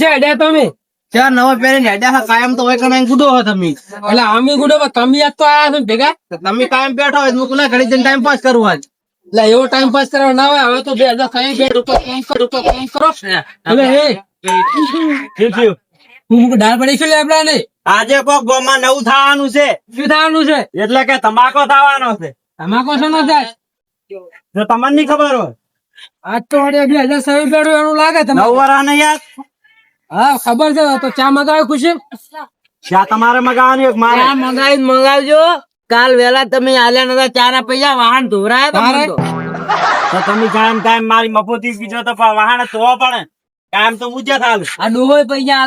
છે તમે? ચાર નવા પહેરીને કાયમ તો હોય કને ગુડો હો તમે. એટલે અમે ગુડો તમે આજ તો આયા છો ભેગા? તમે કાયમ બેઠો હોય ઘડી જઈને ટાઈમ પાસ કરવું આજ એટલે એવો ટાઈમ પાસ કરવા ના હોય હવે તો બે હજાર કઈ બે રૂપિયા કામ કરો રૂપિયા કામ કરો. હવે હે. હું ડાળ પડી છું લે આપડા ને આજે કોક ગોમાં નવું થવાનું છે. શું થવાનું છે? એટલે કે તમાકો થવાનો છે. તમાકો શું નો થાય જો તમને નહીં ખબર હોય આજ તો વડે બે હજાર સવી પેડું એવું લાગે તમને વરા ને યાર હા ખબર છે. તો ચા મગાવ્યો ખુશી? ચા તમારે મગાવવાની એક મારે? ચા મંગાવી મંગાવજો. કાલ વેલા તમે આલ્યા નતા ચા ના પૈસા વાહન ધોરાય તમારે તો. તમે કાયમ ટાઈમ મારી મફતી બીજો તો વાહન તો પડે. કામ તો મુજે થાલ આ ડોહો પૈસા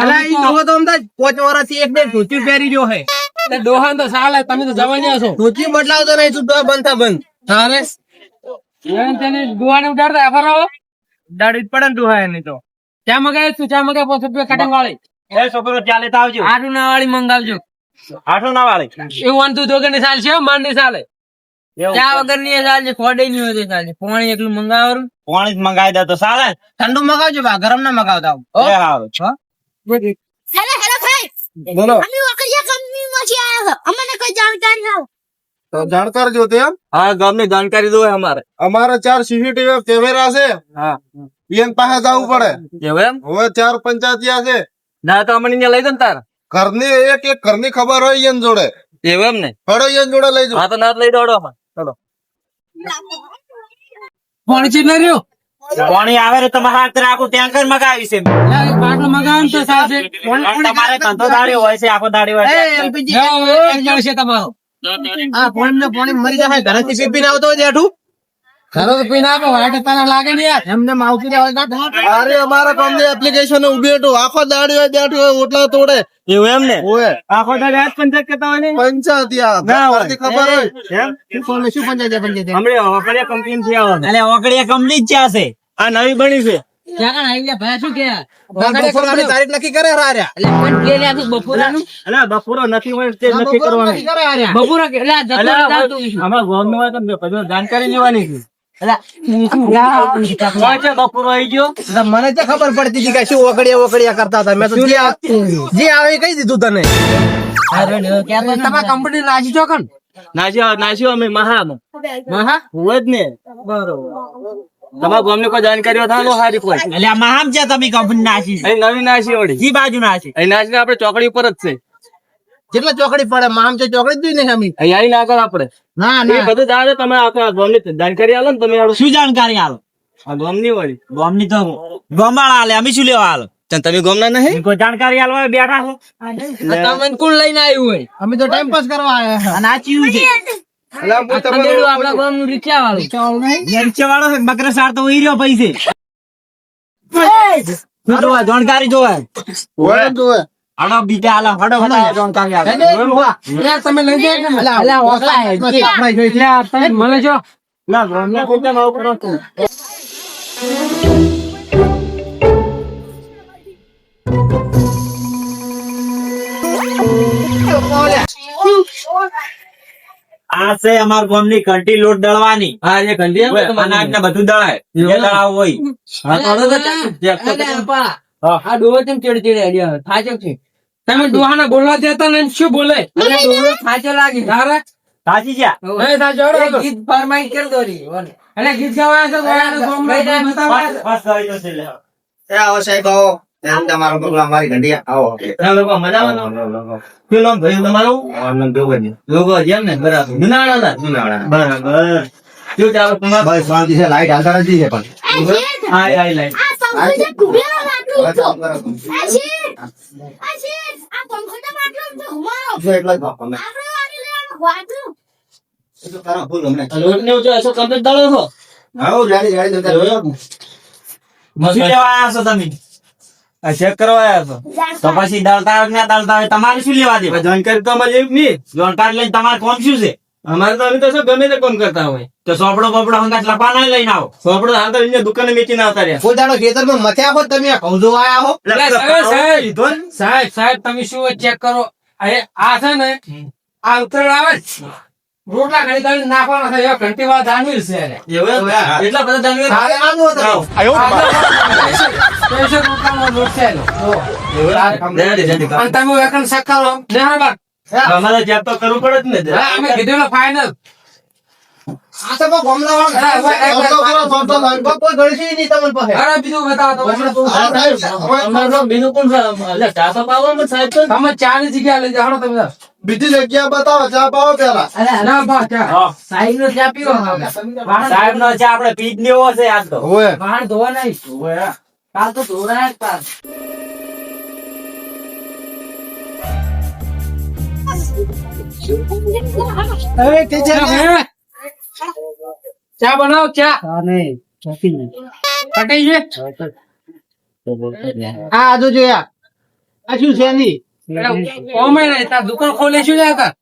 અલા, ઈ ડોહો તો અમદાજ પાંચ વર્ષથી એક બે ધોતી પહેરી રહ્યો હે. ડોહાન તો ચાલે તમે તો જવાનિયા છો. ધોતી બદલાવતો નહીં તું ડોહા બંધ થા બંધ? તારે? ડોહાને ઉડાડતા એફર દાડી જ પડે ને ડોહા એની તો. ચા મગાવી તું ચા મગાવી પાંચ રૂપિયા કટિંગ વાળી. એ છોકરો ચાલે તો આવજો. આટું ના વાળી મંગાવજો. આઠો ના વાળી. એવું વાંધું દોગરની સાલ છે ની સાલે. ચા વગરની ચાલશે ખોડે નહીં હોય ચાલશે પાણી એકલું મંગાવવાનું. પાણી જ મંગાવી દે તો ચાલે ઠંડુ મંગાવજો બા ગરમ ના મંગાવતા હેલો બોલો અમે વકરિયા કંપનીમાંથી આવ્યા છો અમને કોઈ જાણકારી ના તો જાણકાર જો તેમ? હા ગામની જાણકારી દો અમારે. અમારે ચાર સીસીટીવી કેમેરા છે. હા. પાસે જવું પડે. એમ? હવે ચાર પંચાયતિયા છે. ના તો અમને લઈ દો ને તાર. ઘરની એક એક ઘરની ખબર હોય એમ જોડે. એવું એમ ને? હડો એમ જોડે લઈ જાઓ હા તો ના લઈ દોડો ચલો. પાણી છે રહ્યો? પાણી આવે તો તમારા હાથ આખું ટેન્કર મગાવી છે પાટલો મગાવો તો સાહેબ તમારે ધંધો દાડી હોય છે આખો દાડી હોય છે. એક જણ છે તમારો. હા પાણી ને પાણી મરી જાય ઘરેથી પી પીને આવતો જેઠું ઘરો તો પીને આપો વાટે તને લાગે ને યાર. એમને માવતી રહેવા ના અરે અમારા કામની એપ્લિકેશન ઊભી હતું આખો દાડી હોય બેઠું હોય ઓટલા તોડે. એવું એમ ને? ઓય. આખો દાડી હાથ પંચાયત કરતા હોય ને? પંચાયતિયા ના હોય. ખબર હોય. એમ? શું શું પંચાયત પંચાયત હમણાં ઓકડિયા કંપની થી આવો. એટલે ઓકડિયા કંપની જ છે. આ નવી બની છે. ક્યાં આવી ભાઈ શું કે? તારીખ નક્કી કરે હાર્યા એટલે પણ કે લ્યા તું બપોરાનું એટલે બપોરો નથી હોય તે નક્કી કરવાનું. કરે કે લ્યા જતો એટલે જાતું હોય તો પછી જાણકારી લેવાની છે. હોય છે બપોરો આવી ગયો? એટલે મને તો ખબર પડતી હતી કે શું ઓકડિયા ઓકડિયા કરતા હતા. મેં તો જે આવે કઈ દીધું તને. તમારી કંપની નાસી છો કન નાજી નાસ્યો અમે મહા મહા? હોય જ ને. તમારા ગામની કોઈ જાણકારી હોય તો હારી કોઈ. એટલે આ મહામ છે તમે કંપની નાસી અહીં નવી નાસી વળી. જી બાજુ નાસી અહીં નાસી આપણે ચોકડી ઉપર જ છે. જેટલા ચોકડી પડે મામ છે ચોકડી જ નહીં અમે. અહીં આવી આગળ આપણે. ના એ ના બધું જાણે તમે આપણા ગામની જાણકારી આલો ને તમે. શું જાણકારી આલો? આ ગામની વળી. ગોમની તો ગોમાળા આલે અમે શું લેવા આલો? તમે ગામના નહીં? કોઈ જાણકારી આલવા બેઠા છો? તમે કોણ લઈને આવ્યું હોય? અમે તો ટાઈમ પાસ કરવા આવ્યા. અને આ ચીયું છે. મને જો. ના છો. આ છે અમાર ગામની ઘંટી લોટ દળવાની. હા એ ઘંટી અનાજ ને બધું દળાય. જે દળાવ હોય. જે. આ ડોહો કેમ ચડી ચડી આડ્યા? થાચો છે. તમે દોહાના બોલવા દેતા ને શું બોલે? ડોહો થાચો લાગી. તારે થાચી છે એ થાચો ગીત ફરમાઈ કરી દોરી? અને ગીત ગાવા છે ગોમમાં ગીત બતાવવા છે. બસ ગયો છે લે. એ આવો સાહેબ આવો. એમ તમારો બગલો અમારી ઘંટિયા આવો. આ લોકો મજામાં પેલો ભાઈ તમારું? લોકો છે એમ ને બરાબર. જુનાળાના? બરાબર. શું ચાલે તમારે? બસ શાંતિ છે લાઈટ હાલતા નથી છે પણ. આય આય લાય આ પંખો જે ઘૂમેલો માટલું હતો. આ શેઠ, આ શેઠ, આ પંખો તો માટલું જ ઘુમાવો. જો એટલો જ બાપ અમે. આપણે વાળી લેવાનું માટલું. એ તો તારા ભૂલ અમને લોટ ને જો હશો complete દળો છો? આવો જાડી જાડી તો એવું? લેવા આયા છો તમે? આ check કરવા આવ્યા છો? તો પછી દળતા હોય કે ના દળતા હોય તમારે શું લેવા દે આ જાણકારી તો અમારે એવી નહીં. જાણકારી લઈને તમારે કોમ શું છે? અમારે તો અમે તો શું ગમે તે કોમ કરતા હોય. તો સોપડો બોપડો હંગાત લપાના લઈને આવો. સોપડો હાલ તો અહીંયા દુકાને મેચીને આવતા રહ્યા. કોઈ દાડો ખેતરમાં મથે આપો તમે કૌજો આયા હો સાહેબ, સાહેબ, તમે શું ચેક કરો? આ આ છે ને આ ઉતરણ આવે છે. રોટલા ઘડી ઘડી નાખવાના છે એ ઘંટી વાળા જાનવીર છે એને. એવું એમ? એટલા બધા જાનવર? તારે આનું હતું. સ્પેશિયલ રોટલાનો લોટ છે એનો. જો. Ready, ready. અને તમે વેકન શાક કરો ને હા બા. અમારે ચેક તો કરવું પડે જ ને અમે કીધું ફાઈનલ આ તો નહીં તમને બીજું બતાવો. તમે ચા ની જગ્યા લઈ જાઓ તમે બીજી જગ્યા બતાવો ચા પાવો પેલા સાહેબ ચા. નો ચા પીવો સાહેબ નો ચા આપડે પી જ લેવો છે આજ તો. બહાર ધોવા નહીં કાલ તો ધોરા જ હે? ચા બનાવો ચા. કટાઈ છે? આ આજુ જોયા આ શું છે નહીં નહીં દુકાન ખોલે શું જાય તાર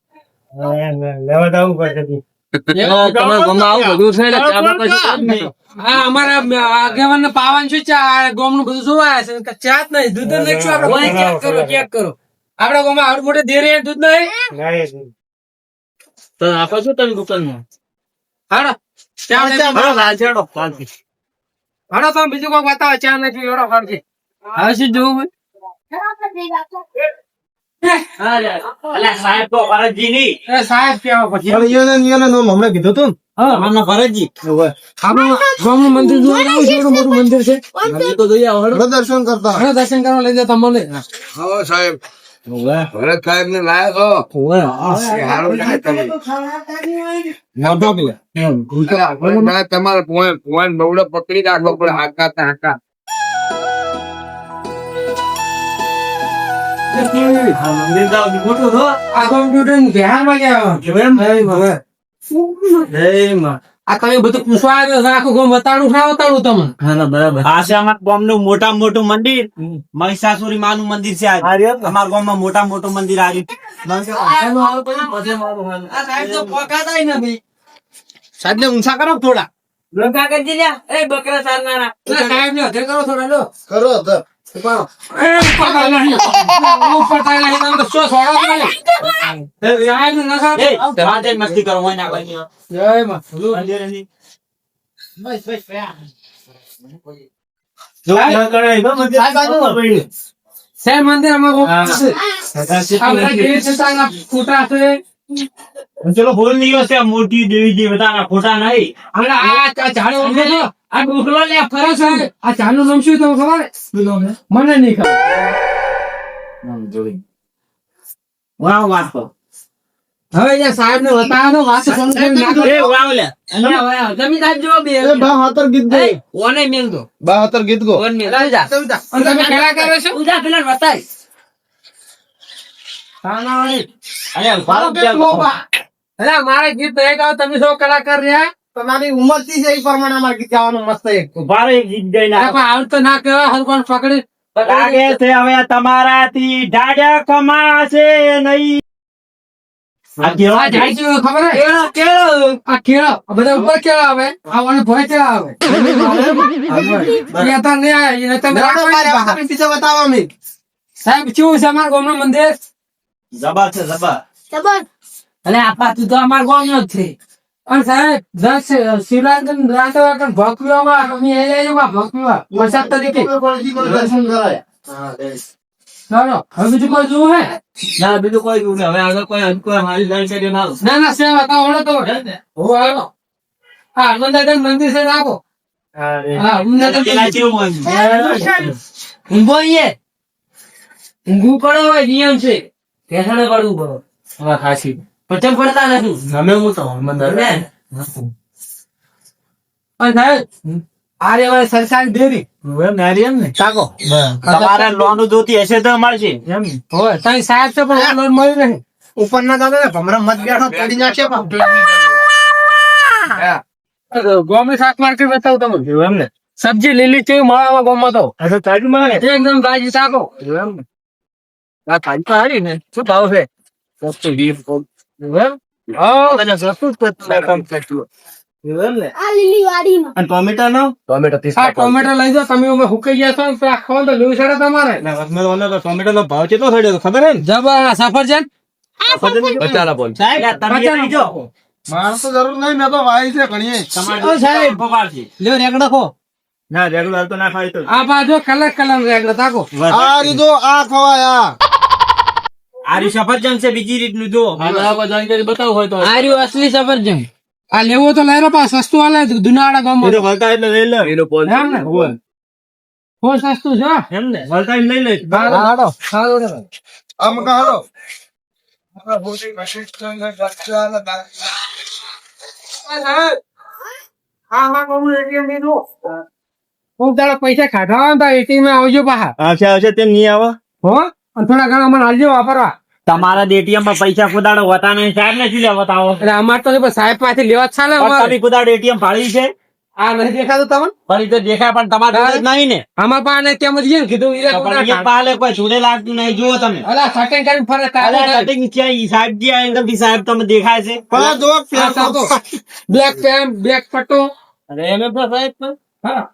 તમારે આવું આગેવાન પાવાનું શું ચા ગોમનું બધું જોવાય છે. કે ચા જ નહીં દૂધ ચેક કરો ચેક કરો? આપડા ગોમ આવડું મોટે દેરે દૂધ નહીં? તો આપો છો તમે દુકાનમાં? હાડો હાડો તમે બીજું કોઈ બતાવો ચા નથી હવે શું જોવું અલ્યા સાહેબ તો ભરતજી ની એ સાહેબ કેવા પછી. હવે ઈયોને ને ઈયોને નામ હમણાં કીધું તું ને. આમના ભરતજી. આપણું ગામનું મંદિર જોવા જાવ છે એવડું મોટું મંદિર છે. અમે તો જોઈએ આવો, હેડો. પ્રદર્શન કરતા. દર્શન કરવા લઈ જાઓ તમને હા. સાહેબ. ભરત સાહેબ ને લાયા છો? તમે તમારે પોઈન્ટ બવડો પકડી રાખવો પડે. હાકા તા હાકા. મોટા મોટું મંદિર? મહિષાસુરી માનું મંદિર છે અમારા ગામમાં મોટા મોટું મંદિર આવ્યું સાહેબ ને ઊંચા કરો થોડા. બકરા સારનારા સાહેબ ને કરો થોડા. લો કરો મસ્તી કરો ના. સાહેબ મંદિર અમારું ગોમ છે. ચલો બોલ નીકળો છે મોટી દેવી દેવતાના ખોટા નહીં અને આ આ ઝાડો ઊભો આ ડોકલો લે ફરે છે. આ ઝાડનું નામ તો ખબર? મને નહીં ખબર. વાહ વાહ તો હવે સાહેબ ને બતાવો વાત સાહેબ જોવો બે. એ બા હાતર ગીત ગો ઓને મેલ દો. બા હાતર ગીત ગો. ઓને મેલ. અને તમે ખેલા કરો છો? ઉજા પેલા અલા, મારે ગીત તો એક આવે, તમે સૌ કલાકાર રહ્યા? તમારી ઉંમરથી છે એ પ્રમાણે અમારે ગીત ગાવાનું મસ્ત એક ભારે ગીત ગઈ પણ આવું તો ના કહેવાય હરકોણ પકડી લાગે છે હવે તમારાથી ઢાઢા કમાશે નહીં. સાહેબ શું છે અમારા ગામનું મંદિર? જબા છે જબા જબર. અને આપા તું તો અમાર ગામનો જ છે. અને સાહેબ દસ શિવરાજન રાતો વાગન ભોકવીઓમાં તમે એ જાઓ ભોકવીવા વરસાદ તરીકે દર્શન કરાય. ચાલો હવે બીજું કોઈ જોવું હે? ના બીજું કોઈ જોવું હવે આગળ કોઈ મારી જાણકારી ના આવે. ના ના સેવા તા ઓળો તો હો આવો હા હનુમાન મંદિર છે રાખો હા હનુમાન હોય? ઊંઘો અહીંયા. પડે હોય નિયમ છે. પેસાને પડવું પડે હા, ખાસી. પચમ પડતા નથી. અમે હું તો. અને સાહેબ આ રે સરકારી ડેરી. એમ નારી એમ ને. ચાકો તમારે લોન જોતી હશે તો મળશે એમ હોય તઈ સાહેબ છે પણ લોન મળી રહે. ઉપર ના દાદા ને ભમરા મત બેઠો ચડી નાખશે. ગોમી શાક માર્કેટ બતાવું તમે એમ ને? સબ્જી લીલી ચેવી મળવા ગામમાં તો. આ મળે. એકદમ તાજી શાકો. એમ ને. આ તો હારી ને શું ભાવ છે? સસ્તું વીસ ને? આ લીલી વાડીનો અને ટોમેટા નો? ટોમેટો ત્રીસ આ ટોમેટો લઈ જાઓ તમે અમે ગયા તો આ ખાઓ તો લેવું છે તમારે ટોમેટો નો ભાવ કેટલો થયો ખબર હે ને? જબર સફરજન પચાસ બોલ. સાહેબ તમે લઈ જાઓ. મારે તો જરૂર નહીં મેં તો વાય છે ઘણી સાહેબ. લ્યો રેકડો ખો. ના રેગ્યુલર તો ના ખાય તો. આ બાજુ કલાક કલાક રેગડો તાકો. આ રીતો આ ખવાય આ. આરી સફરજન છે બીજી રીતનું જો. બતાવું હોય તો. આર્યુ અસલી સફરજન. આ લેવો તો લઈ પા સસ્તું હાલે દુનાળા ગામમાં. વળતા એટલે લઈ લે. એમ ને? બહુ સસ્તું છે એમ ને? વળતા લઈ લે. હા, હાલો. આમ કાઢો હા હા કહું એટીએમ લીધું હું તારા પૈસા હોય તો એટીએમ આવજો પાછા. આવશે આવશે તેમ નહીં આવે. હો? અને થોડા ઘણા મને હાલજો વાપરવા. તમારા એટીએમમાં પૈસા કુદાડો હોતા નહીં સાહેબ ને શું લેવા તાવો? એટલે અમાર તો નહીં, સાહેબ પાસેથી લેવા છે ચાલે પણ તમે કુદાડો એટીએમ ફાળી છે? આ નથી દેખાતું તમને? ફરી તો દેખાય પણ તમારે નહીં ને. અમાર પાસે તેમ જ છે કીધું ઈરા પણ એ પાલે કોઈ જોડે લાગતું નહીં જુઓ તમે. અલા સટેન કરીને ફરે cutting છે, ઈ સાહેબ જી એંગલથી સાહેબ તમે દેખાય છે. પણ જો. બ્લેક પેન બ્લેક પટ્ટો અરે એમ તો સાહેબ હા આ તો હમણાં આવો યાર. મારા ગામની પંચાયત છે હમણાં. આ બધા પંચાયતી હતા ને એમ જેવી જ છે વાંધા નહીં. હા.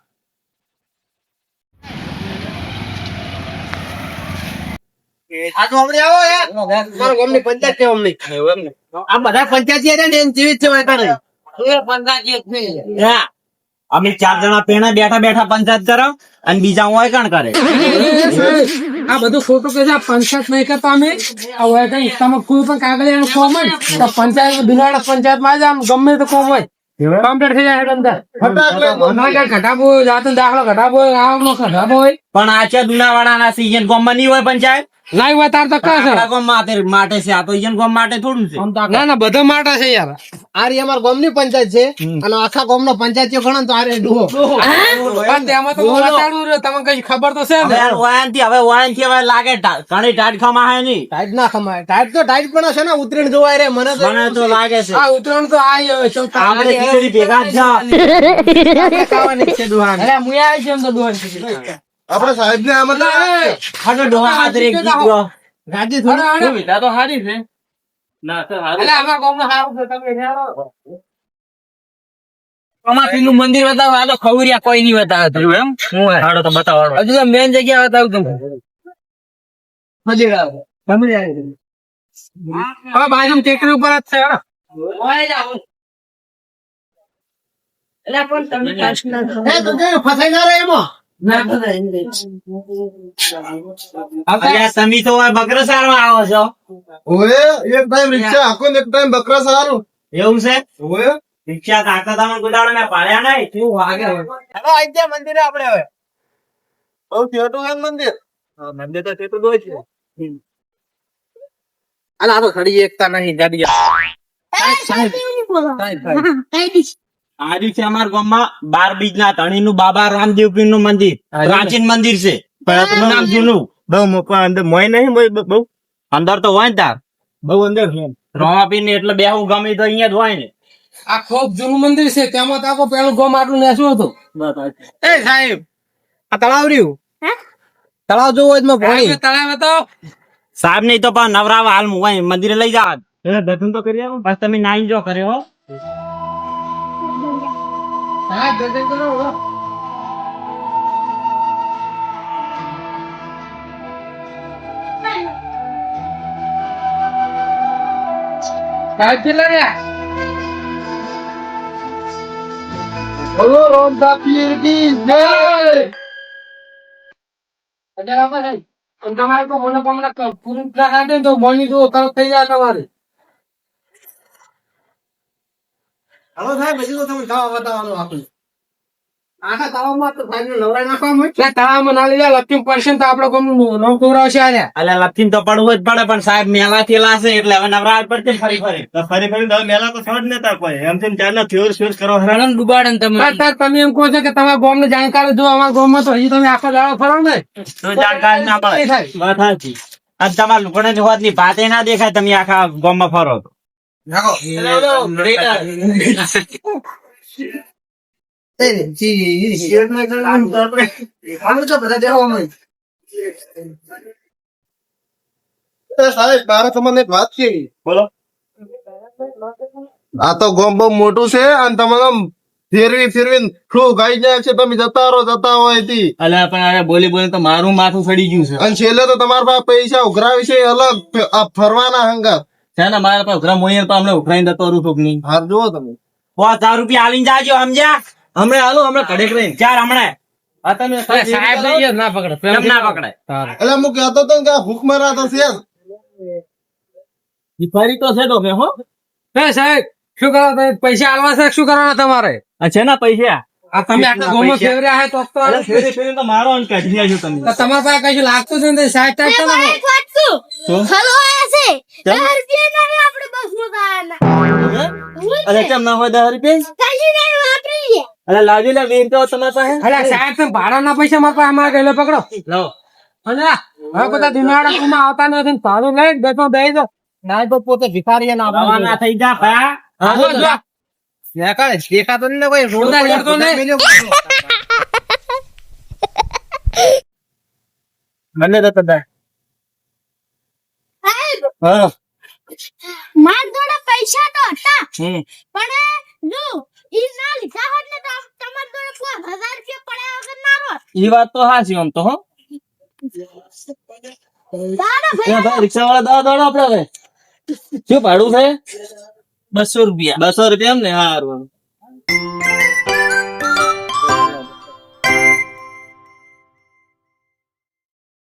અમે ચાર જણા પેણા બેઠા બેઠા પંચાયત કરો અને બીજા હોય કણ કરે. આ બધું ખોટું કે છે? પંચાયત નહીં કરતા અમે. હોય કઈ તમે કોઈ પણ કાગળિયાનું કોમ હોય ને તો પંચાયત બિલાડા પંચાયતમાં જ આમ ગમે તો કોમ હોય. કમ્પ્લીટ થઈ જાય અંદર. ઘટાબો હોય જાતનો દાખલો ઘટાબો હોય આવકનો ઘટાબો હોય. પણ આ છે દુનાવાડાના સીઝન કોમ નહીં હોય પંચાયત? લાઈવ તાર તો કહે છે. આપણા માટે માટે છે આ તો ઈયન ગોમ માટે થોડું છે. ના ના બધા માટે છે યાર. આ રી અમાર ગોમની પંચાયત છે અને આખા ગામનો પંચાયત ગણો ને તો આ રે ડૂહો. પણ તેમાં તો રહ્યું, તમને કઈ ખબર તો છે ને? વાયનથી હવે વાયનથી હવે લાગે ઘણી ટાઈટ ખમા હે નહીં. ટાઈટ ના ખમાય ટાઈટ તો ટાઈટ પણ છે ને ઉતરીણ જોવાય રે મને તો મને તો લાગે છે. આ ઉત્તરાયણ તો આ હવે ચૌદ આપણે તારીખે ભેગા જ છે. ખાવાની. છે દુહાન અરે મુયા આવી છે એમ તો દોહન આપણે સાહેબ ને આમ ડોહા ગીત ગાડી થોડી. સારું છે. તમે મંદિર બતાવો આ તો ખવરિયા કોઈ નહીં બતાવતું. એમ? હું હાડો તો બતાવો હજુ તો મેન જગ્યા બતાવું તમને. મજા આવે સમજ આવે હવે બાજુ ટેકરી ઉપર જ છે ફસાઈ ના રહે એમાં. તમે તો હવે બકરો આવો છો ઓએ એક ટાઈમ રિક્ષા આખો એક ટાઈમ બકરા સારું એવું છે ઓએ રિક્ષા કાકા તમે ગુદાડો મેં પાડ્યા નહીં કેવું વાગે હવે? હેલો આઈ ગયા મંદિરે આપણે હવે બહુ થિયેટર છે મંદિર મંદિર તો તો દોય છે અલા આ તો ખડી એકતા નહીં આજુ છે અમારા ગામમાં બાર બીજ ના ધણી નું બાબા રામદેવ પીરનું? મંદિર પ્રાચીન મંદિર છે. આ નામ જૂનું. બહુ અંદર મોય નહીં બહુ? અંદર તો હોય ને તાર. બહુ અંદર રોમાપીર ને એટલે બેહું ગમે તો અહીંયા જ હોય ને. આ ખૂબ જૂનું મંદિર છે તેમાં તો આખો પેલું ગોમ આટલું નેસું હતું. એ સાહેબ આ તળાવ રહ્યું? તળાવ જોવો હોય તો મેં પાણી તળાવ હતો? સાહેબ નહીં તો પણ નવરાવા હાલ મુવાય મંદિરે લઈ જાવ દર્શન તો કરી આવો. બસ તમે નાઈ જો કરે હો દર્શન કરો. સાહેબ કેટલા રહ્યા બોલો રોમતા પીર કી જય આપો સાહેબ. તમારે તો મને પણ પૂરું ના થાય તો મોની જો તરફ થઈ જાય તમારે હલો સાહેબ હજી તો તમે તળાવ બતાવવાનું આપણું આખા તળાવમાં તો સાહેબ નવરા નાખવા ના લીધા પડશે તો આપડે કોમ તો પડવું જ પડે પણ સાહેબ મેલા થયેલા છે એટલે હવે નવરાજ પડશે ફરી ફરી. ફરી ફરી મેલા તો જ નતા કોઈ. એમ તેમ કરો રણન ડુબાડે તમે. એમ કહો છો કે તમારા ગામ ને જાણકારી જો અમારા ગામમાં તો હજી તમે આખો દાડો ફરો ને. તો જાણકારી ના મળે. વાત સાચી અને તમારા લોકોને જોવા ની ભાતે ના દેખાય તમે આખા ગામમાં ફરો તો. છે બોલો આ તો ગોમ બહુ મોટું છે અને તમારે ફેરવી ફેરવી શું ગાઈ જાય છે તમે જતા રહો જતા હોય તી અલ્યા પણ અરે બોલી બોલી તો મારું માથું સડી ગયું છે અને છેલ્લે તો તમારા પાસે પૈસા ઉઘરાવી છે અલગ આ ફરવાના હંગાત છે ને મારા પાસે ઉઘરા મોઈ પર અમને ઉઘરાઈને જતો રહું છું કે નહીં. હાર જુઓ તમે. પાંચ હજાર રૂપિયા આલીને જાજો સમજ્યા? હમણે હાલો હમણે ઘડેક રહી. ચાર હમણે. આ સાહેબ ને ના પકડે ના પકડાય? એટલે હું કહેતો હતો કે આ ભૂખ તો છે જ. તો છે તો મેં હો. એ સાહેબ શું કરો તમે? પૈસા આલવા છે શું કરવાના તમારે? આ છે ને પૈસા. આ તમે આટલા ગોમાં ફેરવ્યા હે તો તો ફેરી ફેરી તો મારો અંક કાઢી નાખ્યો તમે. તમારા પાસે કશું લાગતું છે સાહેબ ટાઈપ? હલો અરે કેમ ના હોય દસ રૂપિયા? કશું નહીં વાપરી લે. અરે લાવજો લે વીર તો તમારી પાસે. અરે સાહેબ તમે ભાડાના પૈસા મારા પાસે અમારે ગયેલો પકડો. લાવો અને હવે બધા દિનાળા કુમાં આવતા નથી ભાડું લઈ બેઠો બેસી દો ના તો પોતે ભિખારી ના થઈ જા ભા. દેખાતો ને કોઈ રોડ બધા પર લેતો મને તો તદા હા. માર જોડે પૈસા તો હતા પણ જો ઈ ના લીધા હોત ને તો તમાર જોડે પાંચ હજાર રૂપિયા પડ્યા વગર ના રોત. ઈ વાત તો સાચી આમ તો હો. ભાઈ ભાઈ રિક્ષા વાળા દવા દોડો આપડે શું ભાડું છે? બસો રૂપિયા. બસો રૂપિયા એમ ને? હારું.